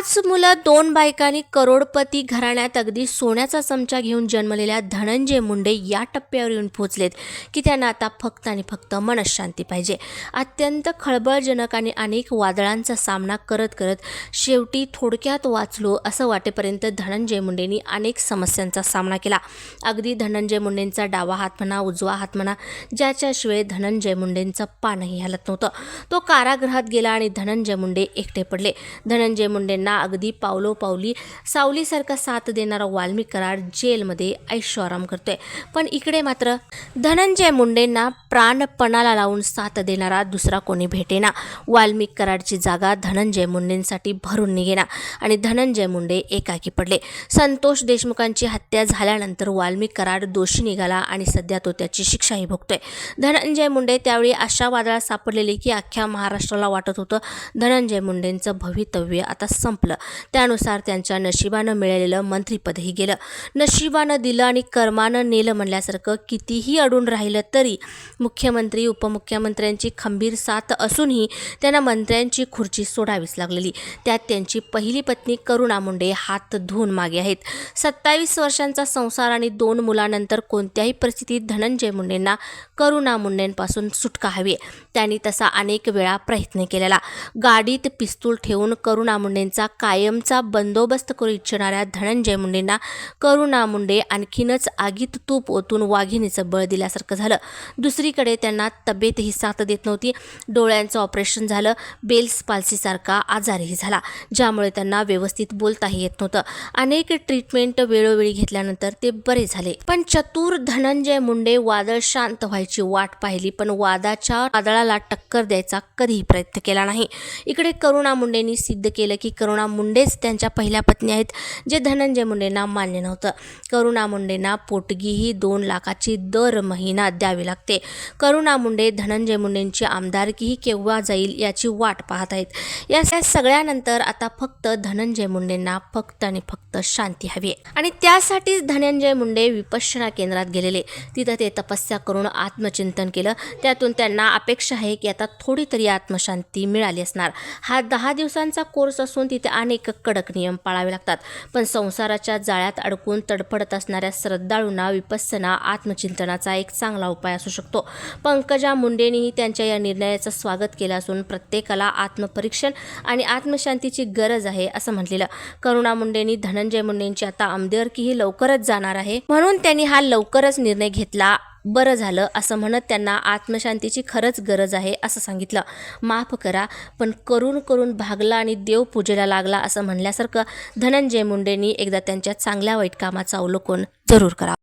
पाच मुलं दोन बायकांनी करोडपती घराण्यात अगदी सोन्याचा चमचा घेऊन जन्मलेल्या धनंजय मुंडे या टप्प्यावर येऊन पोहोचलेत की त्यांना आता फक्त आणि फक्त मनशांती पाहिजे. अत्यंत खळबळजनक आणि अनेक वादळांचा सामना करत करत शेवटी थोडक्यात वाचलो असं वाटेपर्यंत धनंजय मुंडेंनी अनेक समस्यांचा सामना केला. अगदी धनंजय मुंडेंचा डावा हात म्हणा उजवा हात म्हणा ज्याच्याशिवाय धनंजय मुंडेंचं पानही हलत नव्हतं. तो कारागृहात गेला आणि धनंजय मुंडे एकटे पडले. धनंजय मुंडेंना अगदी पावलोपावली सावलीसारखा साथ देणारा वाल्मिक कराड जेलमध्ये ऐशोआराम करतोय. पण इकडे मात्र धनंजय मुंडेंना प्राणपणाला लावून साथ देणारा दुसरा कोणी भेटेना. वाल्मिक कराडची जागा धनंजय मुंडेंसाठी भरून निघेना आणि धनंजय मुंडे एकाकी पडले. संतोष देशमुखांची हत्या झाल्यानंतर वाल्मिक कराड दोषी निघाला आणि सध्या तो त्याची शिक्षाही भोगतोय. धनंजय मुंडे त्यावेळी अशा वादळात सापडलेले की अख्ख्या महाराष्ट्राला वाटत होतं धनंजय मुंडेंचं भवितव्य आता संपलं. त्यानुसार त्यांच्या नशिबानं मिळालेलं मंत्रिपदही गेलं. नशिबानं दिलं आणि कर्मानं नेलं म्हणल्यासारखं कितीही अडून राहिलं तरी मुख्यमंत्री उपमुख्यमंत्र्यांची खंबीर साथ असूनही त्यांना मंत्र्यांची खुर्ची सोडावीच लागलेली. त्यात त्यांची पहिली पत्नी करुणा मुंडे हात धुवून मागे आहेत. सत्तावीस वर्षांचा संसार आणि दोन मुलानंतर कोणत्याही परिस्थितीत धनंजय मुंडेंना करुणा मुंडेंपासून सुटका हवी आहे. त्यांनी तसा अनेक वेळा प्रयत्न केलेला. गाडीत पिस्तूल ठेवून करुणा मुंडेंचा कायमचा बंदोबस्त करू इच्छिणाऱ्या धनंजय मुंडेंना करुणा मुंडे आणखीनच आगीत तूप ओतून वाघिणीचं बळ दिल्यासारखं झालं. दुसरीकडे त्यांना तब्येतही साथ देत नव्हती. डोळ्यांचं ऑपरेशन झालं. बेल्स पाल्सीसारखा आजारही झाला ज्यामुळे त्यांना व्यवस्थित बोलताही येत नव्हतं. अनेक ट्रीटमेंट वेळोवेळी घेतल्यानंतर ते बरे झाले. पण चतुर धनंजय मुंडे वादळ शांत व्हायची वाट पाहिली पण वादाच्या वादळाला टक्कर द्यायचा कधीही प्रयत्न केला नाही. इकडे करुणा मुंडेंनी सिद्ध केलं की करुणा करुणा मुंडेच त्यांच्या पहिल्या पत्नी आहेत जे धनंजय मुंडेंना मान्य नव्हतं. करुणा मुंडेंना पोटगीही दोन लाखाची दर महिना द्यावी लागते. करुणा मुंडे धनंजय मुंडेंची आमदारकीही केव्हा जाईल याची वाट पाहत आहेत. या या सगळ्यानंतर आता फक्त धनंजय मुंडेंना फक्त आणि फक्त शांती हवी आहे. आणि त्यासाठीच धनंजय मुंडे विपश्यना केंद्रात गेलेले. तिथं ते तपस्या करून आत्मचिंतन केलं. त्यातून त्यांना अपेक्षा आहे की आता थोडी तरी आत्मशांती मिळाली असणार. हा दहा दिवसांचा कोर्स असून तिथे अनेक कडक नियम पाळावे लागतात. पण संसाराच्या जाळ्यात अडकून तडफडत असणाऱ्या श्रद्धाळूंना विपस्सना आत्मचिंतनाचा एक चांगला उपाय असू शकतो. पंकजा मुंडेंनीही त्यांच्या या निर्णयाचं स्वागत केलं असून प्रत्येकाला आत्मपरीक्षण आणि आत्मशांतीची गरज आहे असं म्हटलेलं. करुणा मुंडेंनी धनंजय मुंडेंची आता आमदारकीही लवकरच जाणार आहे. म्हणून त्यांनी हा लवकरच निर्णय घेतला बरं झालं असं म्हणत त्यांना आत्मशांतीची खरंच गरज आहे असं सांगितलं. माफ करा पण करून करून भागला आणि देव पूजेला लागला असं म्हणल्यासारखं धनंजय मुंडेंनी एकदा त्यांच्या चांगल्या वाईट कामाचं अवलोकन जरूर करा.